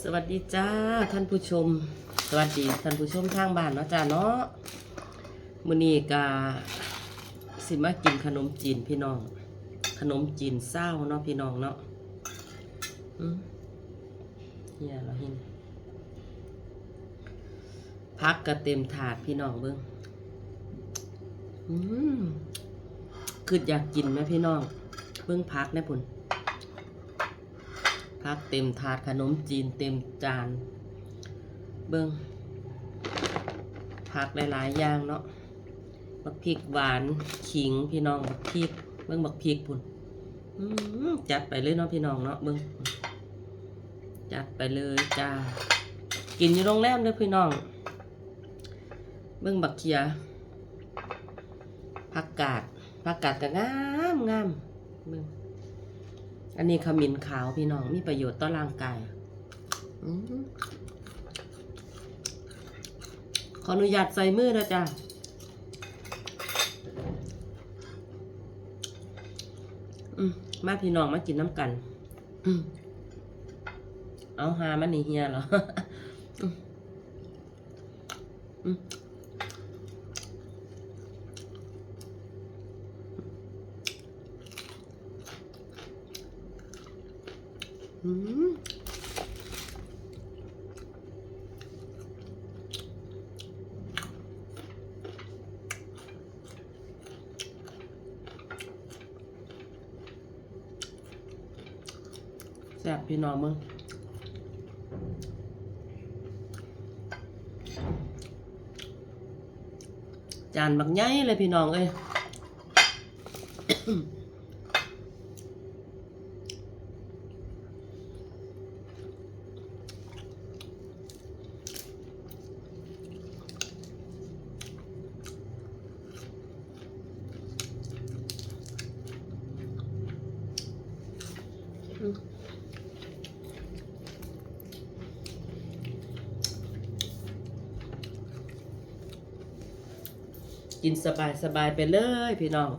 สวัสดีจ้าท่านผู้ชม สวัสดีท่านผู้ชมทางบ้านเนาะจ้าเนาะมื้อนี้กาสิมากินขนมจีนพี่น้อง ขนมจีนเศร้าเนาะพี่น้องเนาะอืมเฮียเราเห็นพักกระเต็มถาดพี่น้องเบิ่งอืมคืออยากกินไหมพี่น้อง เบิ่งพักแน่พุ่น พักเต็มถาดขนมจีนเต็มจาน เบิ้งผักหลายๆอย่างเนาะบักพริกหวานขิงพี่น้องบักพริกเบิ้งบักพริกพุ่นจัดไปเลยเนาะพี่น้องเนาะเบิ้งจัดไปเลยจ้ากินอยู่โรงแรมเลยพี่น้อง เบิ้งบักเขียผักกาดผักกาดก็งามงามเบิ้ง อันนี้ขมิ้นขาวพี่น้องมีประโยชน์ต่อร่างกายอขออนุญาตใส่มือนะจ๊ะมมาพี่น้องมากินน้ำกัน เอาหามันนี่เฮียเหรอ อืมอืมอืม แซ่บพี่น้องมึงจานบักใหญ่เลยพี่น้องเอ้ย กินสบายสบายไปเลยพี่น้อง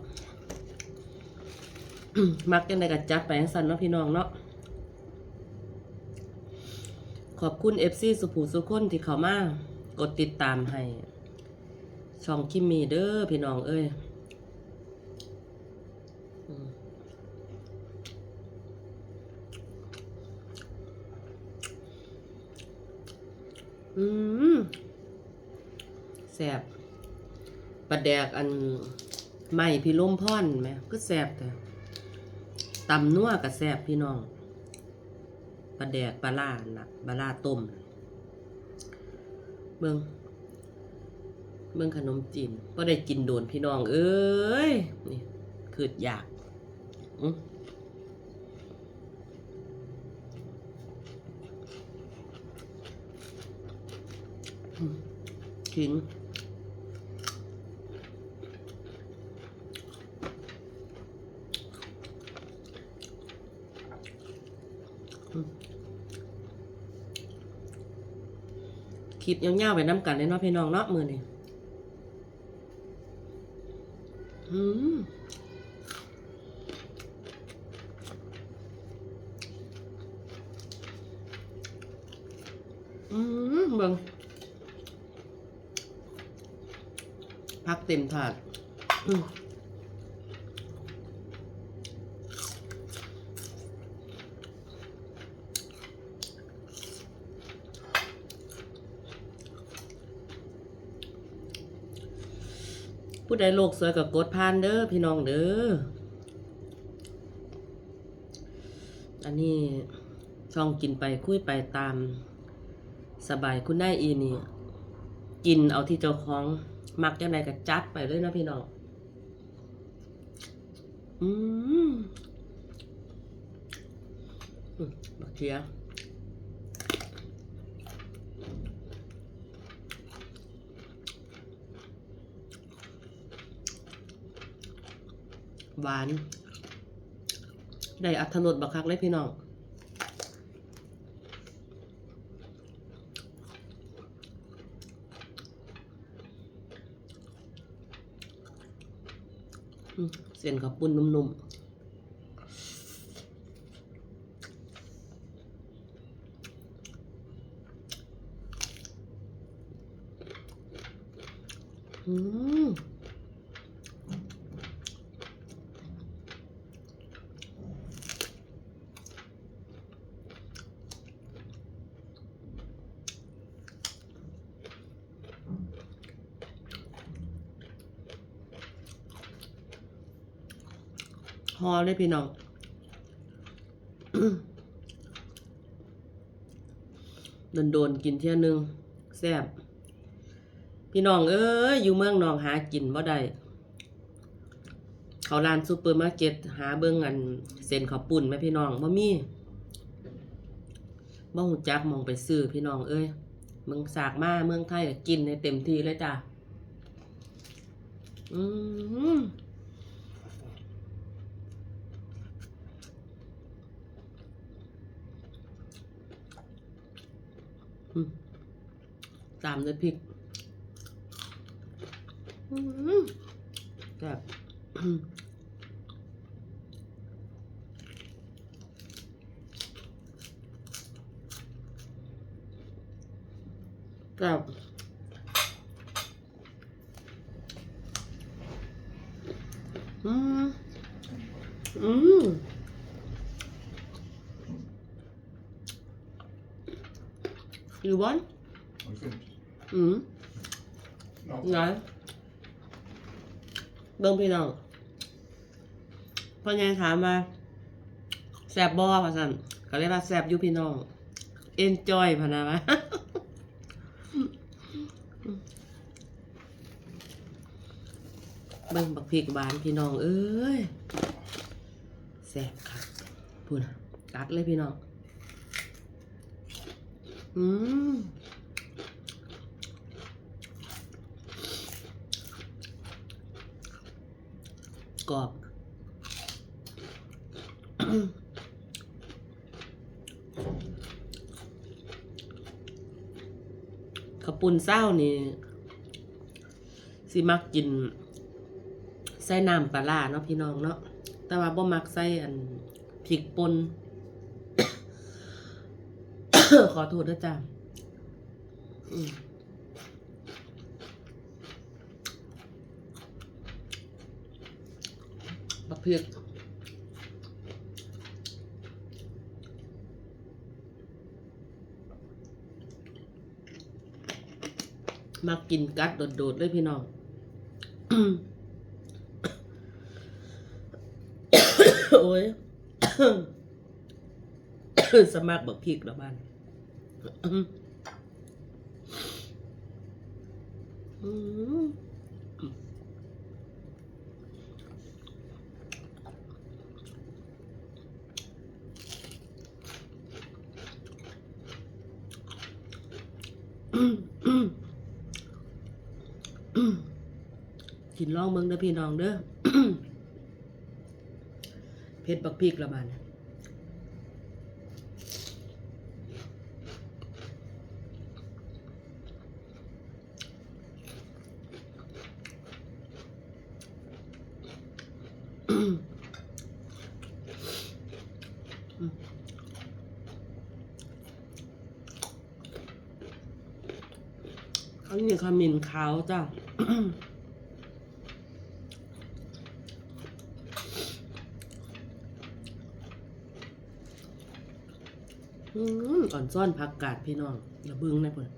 มักจังไดก็จัดไปจังซั่นเนาะพี่น้องเนาะ ขอบคุณ FC สุภูสุคนที่เข้ามากดติดตามให้ ช่องคิมมีเด้อพี่น้องเอ้ยอืมอืมแซ่บ ปลาแดกอันไม่พี่ล้มพ่อนไหมก็แซ่บแต่ตำนัวกับแซ่บพี่น้องปลาแดกปลาล่าน่ะปลาล่าต้มเบิ่งเบิ่งขนมจีนก็ได้กินโดนพี่น้อง เอ้ยนี่คืออยากขิง คลิปยาวๆไปน้ำกันเลยเนาะพี่น้องเนาะมือนี่อืมอืมเบิ่งพักเต็มถาดอืม ผู้ใดโลกสวยกับกดพานเด้อพี่น้องเด้อ อันนี้ช่องกินไปคุยไปตาม สบายคุณได้อีนี่ กินเอาที่เจ้าของมักจังไดก็จัดไปเลยนะพี่น้อง อืมอืมบักเทีย หวาน ได้อัธรสบักคักเลยพี่น้องเส้นกับปุ้นนุ่มๆม ฮอเลยพี่น้องโดนโดนๆกินเที่ยนึงแซ่บพี่น้องเอ้ยอยู่เมืองนองหากินบ่ได้เขาร้านซูเปอร์มาร์เก็ตหาเบิ่งอันเส้นเขาปุ่นไหมพี่น้องบ่มีบ่ฮู้จักมองไปซื้อพี่น้องเอ้ยเมืองสากมาเมืองไทยกินให้เต็มที่เลยจ้ะอืม ตามด้วยพริกอืมแบบกับอืม อืม you want I think. อืม No. ไงเบิ่งพี่น้องพ่อใหญ่ถามมาแซบบ่ว่าซั่นก็เลยว่าแซบอยู่พี่น้อง enjoy พะนะวะเบิ่งบักพริกหวานพี่น้อง เอ้ยแซ่บค่ะพูดนะตัดเลยพี่น้อง อืม กรอบข้าวปุ้นเศร้านี่ สิมักกิน ใส่น้ำปลาร้าเนาะพี่น้องเนาะ แต่ว่าบ่มักใส่อันพริกป่นขอโทษนะจ๊ะอืม บักเพียกมากินกัดโดดๆเลยพี่น้องโอ้ยสมัครบักพริกแล้วบ้านอืม กินลองเมืองเด้อพี่น้องเด้อเพชรบักพีกละบาด เขามีขมิ้นขาวจ้าอืมก่อนซ่อนผักกาดพี่น้องอย่าบึ้งนะเพื่อน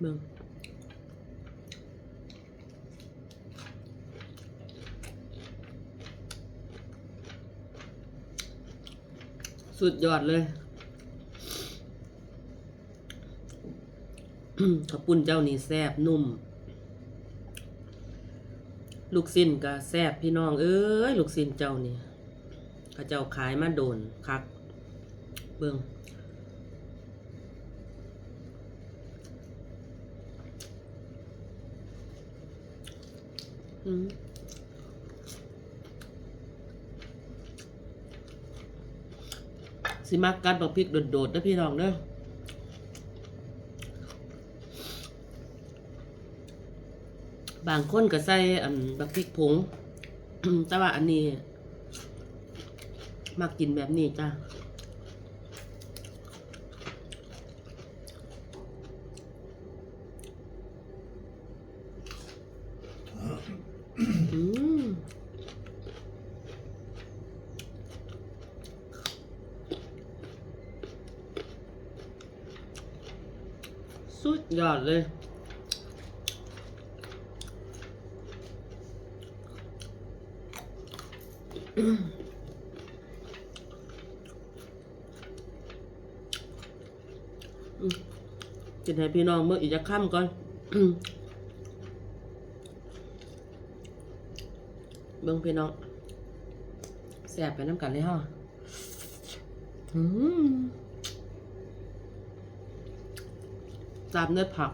เบิ่ง สุดยอดเลยข้าวปุ้นเจ้านี่แซบนุ่ม ลูกสิ้นก็แซบพี่น้อง เอ้ย ลูกสิ้นเจ้านี่เขาเจ้าขายมาโดนคัก เบิ่งอืม สิมักกัดบักพริกโดดๆนะพี่น้องเด้อบางคนก็ใส่อันบักพริกผง แต่ว่าอันนี้มากินแบบนี้จ้าอืมสุด ยอดเลย กินให้พี่น้องเมื่ออีกจะค่ำก่อนเบิ่งพี่น้องแสบไปน้ำกันเลยฮะอืม ตามด้วยผัก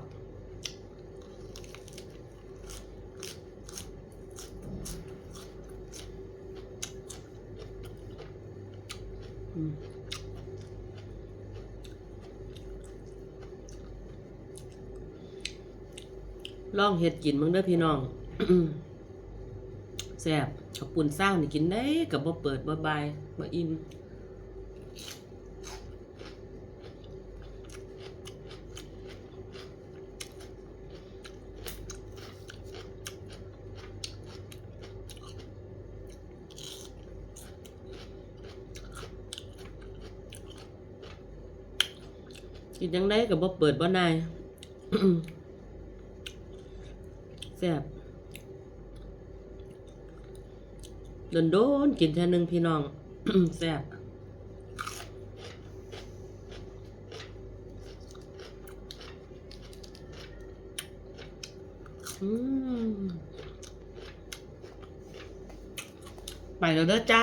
อืมลองเฮ็ดกินมึงเด้อพี่น้องแซ่บขับปุ่นสร้างนี่กินได้กับบ่เปิดบ่บายบ่อิ่ม กินยังได้กับบ่เปิดบ่นายแซ่บโดนโดนๆกินแค่หนึ่งพี่น้องแซ่บไปแล้วเด้อจ้า